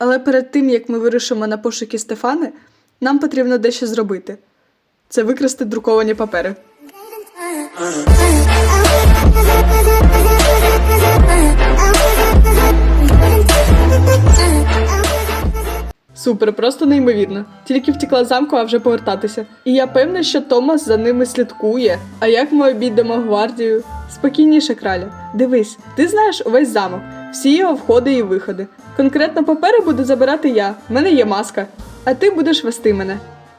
Але перед тим, як ми вирушимо на пошуки Стефани, нам потрібно дещо зробити. Це викрасти друковані папери. Супер, просто неймовірно. Тільки втекла замку, а вже повертатися. І я певна, що Томас за ними слідкує. А як ми обійдемо гвардію? Спокійніше, краля. Дивись, ти знаєш увесь замок, всі його входи і виходи. Конкретно папери буду забирати я. В мене є маска. А ти будеш вести мене.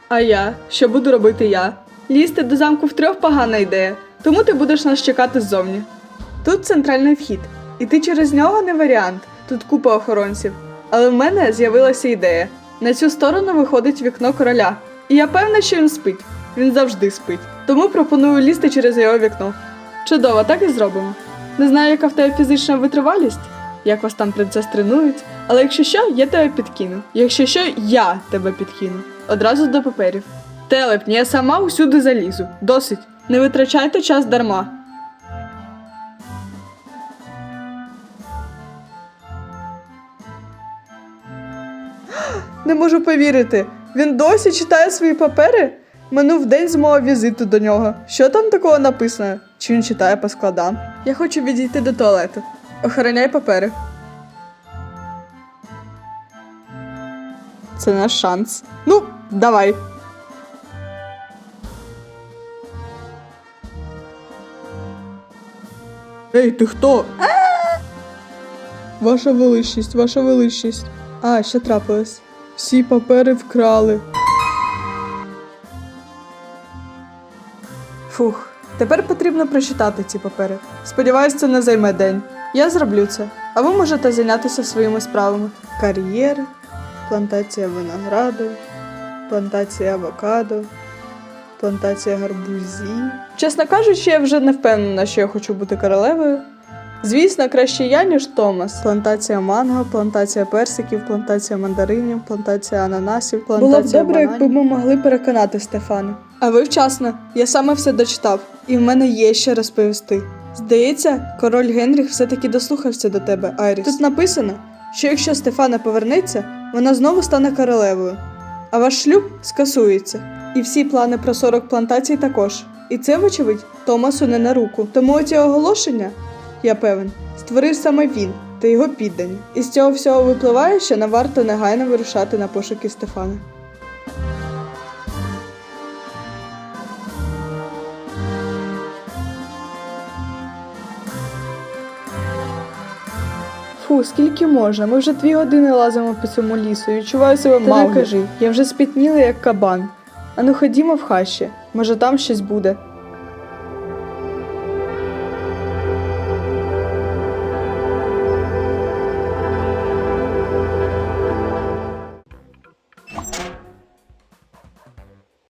А я? Що буду робити я? Лізти до замку втрьох погана ідея, тому ти будеш нас чекати ззовні. Тут центральний вхід, і ти через нього не варіант. Тут купа охоронців. Але в мене з'явилася ідея. На цю сторону виходить вікно короля. І я певна, що він спить. Він завжди спить. Тому пропоную лізти через його вікно. Чудово, так і зробимо. Не знаю, яка в тебе фізична витривалість, як вас там принцес тренують, але якщо що, я тебе підкину. Якщо що, я тебе підкину. Одразу до паперів. Телепні, я сама усюди залізу. Досить. Не витрачайте час дарма. Не можу повірити. Він досі читає свої папери? Минув день з мого візиту до нього. Що там такого написано? Чи він читає по складам? Я хочу відійти до туалету. Охороняй папери. Це наш шанс. Ну, давай. Ей, ти хто? Ваша величність, ваша величність. А, що трапилось? Всі папери вкрали. Фух, тепер потрібно прочитати ці папери. Сподіваюсь, це не займе день. Я зроблю це. А ви можете зайнятися своїми справами. Кар'єр, плантація винограду, плантація авокадо, плантація гарбузів. Чесно кажучи, я вже не впевнена, що я хочу бути королевою. Звісно, краще я, ніж Томас. Плантація манго, плантація персиків, плантація мандаринів, плантація ананасів, плантація Було б добре, якби ми могли переконати Стефана. А ви вчасно, я саме все дочитав, і в мене є що розповісти. Здається, король Генріх все-таки дослухався до тебе, Айріс. Тут написано, що якщо Стефана повернеться, вона знову стане королевою. А ваш шлюб скасується. І всі плани про 40 плантацій також. І це, вочевидь, Томасу не на руку. Тому оці оголошення я певен, створив саме він та його піддані. І з цього всього випливає, що не варто негайно вирушати на пошуки Стефана. Фу, скільки можна? Ми вже дві години лазимо по цьому лісу і відчуваю себе мало. кажи, я вже спітніла як кабан. Ану ходімо в хащі, може там щось буде.